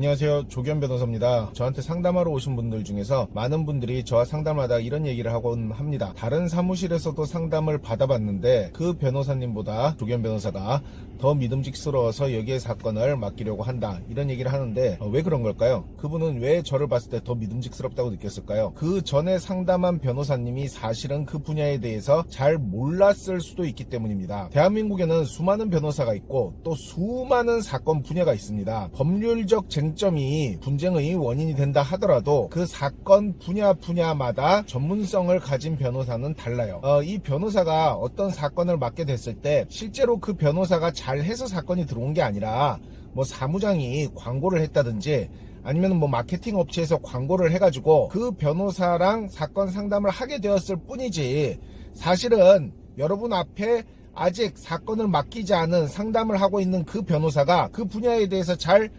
안녕하세요. 조견 변호사입니다. 저한테 상담하러 오신 분들 중에서 많은 분들이 저와 상담하다 이런 얘기를 하곤 합니다. 다른 사무실에서도 상담을 받아봤는데 그 변호사님보다 조견 변호사가 더 믿음직스러워서 여기에 사건을 맡기려고 한다. 이런 얘기를 하는데 어, 왜 그런 걸까요? 그분은 왜 저를 봤을 때 더 믿음직스럽다고 느꼈을까요? 그 전에 상담한 변호사님이 사실은 그 분야에 대해서 잘 몰랐을 수도 있기 때문입니다. 대한민국에는 수많은 변호사가 있고 또 수많은 사건 분야가 있습니다. 법률적 쟁 점이 분쟁의 원인이 된다 하더라도 그 사건 분야 분야마다 전문성을 가진 변호사는 달라요. 어, 이 변호사가 어떤 사건을 맡게 됐을 때 실제로 그 변호사가 잘해서 사건이 들어온 게 아니라 뭐 사무장이 광고를 했다든지 아니면 뭐 마케팅 업체에서 광고를 해가지고 그 변호사랑 사건 상담을 하게 되었을 뿐이지 사실은 여러분 앞에 아직 사건을 맡기지 않은 상담을 하고 있는 그 변호사가 그 분야에 대해서 잘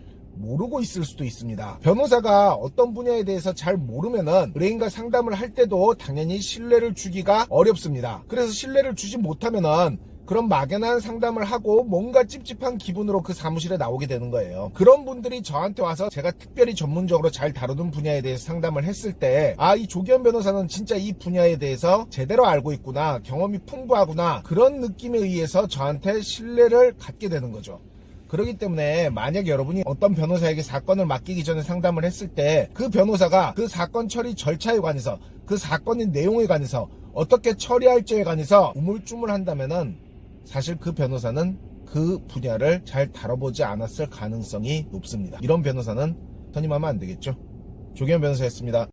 모르고 있을 수도 있습니다. 변호사가 어떤 분야에 대해서 잘 모르면은 의뢰인과 상담을 할 때도 당연히 신뢰를 주기가 어렵습니다. 그래서 신뢰를 주지 못하면은 그런 막연한 상담을 하고 뭔가 찝찝한 기분으로 그 사무실에 나오게 되는 거예요. 그런 분들이 저한테 와서 제가 특별히 전문적으로 잘 다루는 분야에 대해서 상담을 했을 때, 아, 이 조기현 변호사는 진짜 이 분야에 대해서 제대로 알고 있구나, 경험이 풍부하구나, 그런 느낌에 의해서 저한테 신뢰를 갖게 되는 거죠. 그렇기 때문에 만약 여러분이 어떤 변호사에게 사건을 맡기기 전에 상담을 했을 때 그 변호사가 그 사건 처리 절차에 관해서 그 사건의 내용에 관해서 어떻게 처리할지에 관해서 우물쭈물한다면은 사실 그 변호사는 그 분야를 잘 다뤄보지 않았을 가능성이 높습니다. 이런 변호사는 선임하면 안 되겠죠. 조기현 변호사였습니다.